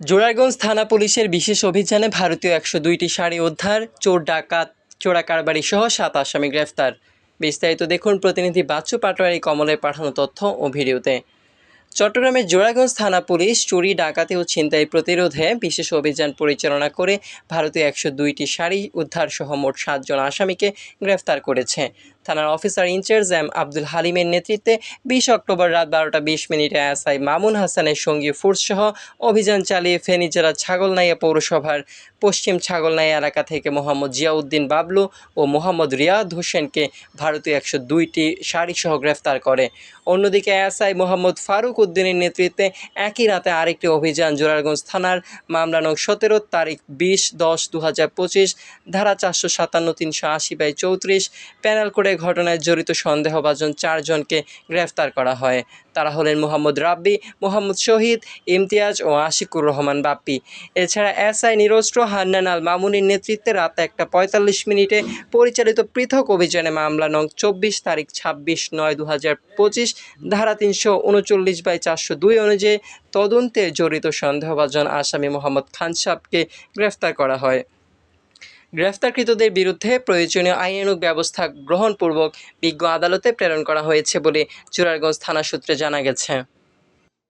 জোরারগঞ্জ থানা পুলিশের বিশেষ অভিযানে ভারতীয় একশো দুইটি শাড়ি উদ্ধার, চোর ডাকাত, চোরা কারবারি সহ সাত আসামি গ্রেফতার। বিস্তারিত দেখুন প্রতিনিধি বাচ্চু পাটোয়ারি, কমলের পাঠানো তথ্য ও ভিডিওতে। চট্টগ্রামের জোড়াগঞ্জ থানা পুলিশ চুরি, ডাকাতি ও ছিনতাই প্রতিরোধে বিশেষ অভিযান পরিচালনা করে ভারতীয় একশো দুইটি শাড়ি উদ্ধার সহ মোট সাতজন আসামিকে গ্রেফতার করেছে। থানার officer in charge M Abdul হালিমের নেতৃত্বে বিশ অক্টোবর রাত বারোটা বিশ মিনিটে এসআই মামুন হাসানের সঙ্গী ফোর্সসহ অভিযান চালিয়ে ফেনী জেলার ছাগলনাইয়া পৌরসভার পশ্চিম ছাগলনাইয়া এলাকা থেকে মোহাম্মদ জিয়াউদ্দিন বাবলু ও মোহাম্মদ রিয়াদ হোসেনকে ভারতীয় একশো দুইটি শাড়িসহ গ্রেফতার করে। অন্যদিকে এসআই মোহাম্মদ ফারুক উদ্দিনের নেতৃত্বে একই রাতে আরেকটি অভিযান জোরারগঞ্জ থানার মামলা নং সতেরো তারিখ বিশ দশ দু ধারা চারশো সাতান্ন তিনশো আশি বাই চৌত্রিশ প্যানেল করে ঘটনায় জড়িত সন্দেহভাজন চারজনকে গ্রেফতার করা হয়। তারা হলেন মোহাম্মদ রাব্বি, মোহাম্মদ শহীদ, ইমতিয়াজ ও আশিকুর রহমান বাপ্পি। এছাড়া এসআই নিরস্ত্র, হান্নান আল মামুনের নেতৃত্বে রাত একটা পঁয়তাল্লিশ মিনিটে পরিচালিত পৃথক অভিযানে মামলা নং চব্বিশ তারিখ ছাব্বিশ নয় দু হাজার পঁচিশ, ধারা তিনশো উনচল্লিশ বাই চারশো দুই অনুযায়ী তদন্তে জড়িত সন্দেহভাজন আসামি মোহাম্মদ খান সাহকে গ্রেফতার করা হয়। গ্রেফতারকৃতদের বিরুদ্ধে প্রয়োজনীয় আইনানুগ ব্যবস্থা গ্রহণপূর্বক বিজ্ঞ আদালতে প্রেরণ করা হয়েছে বলে চুরারগঞ্জ থানা সূত্রে জানা গেছে।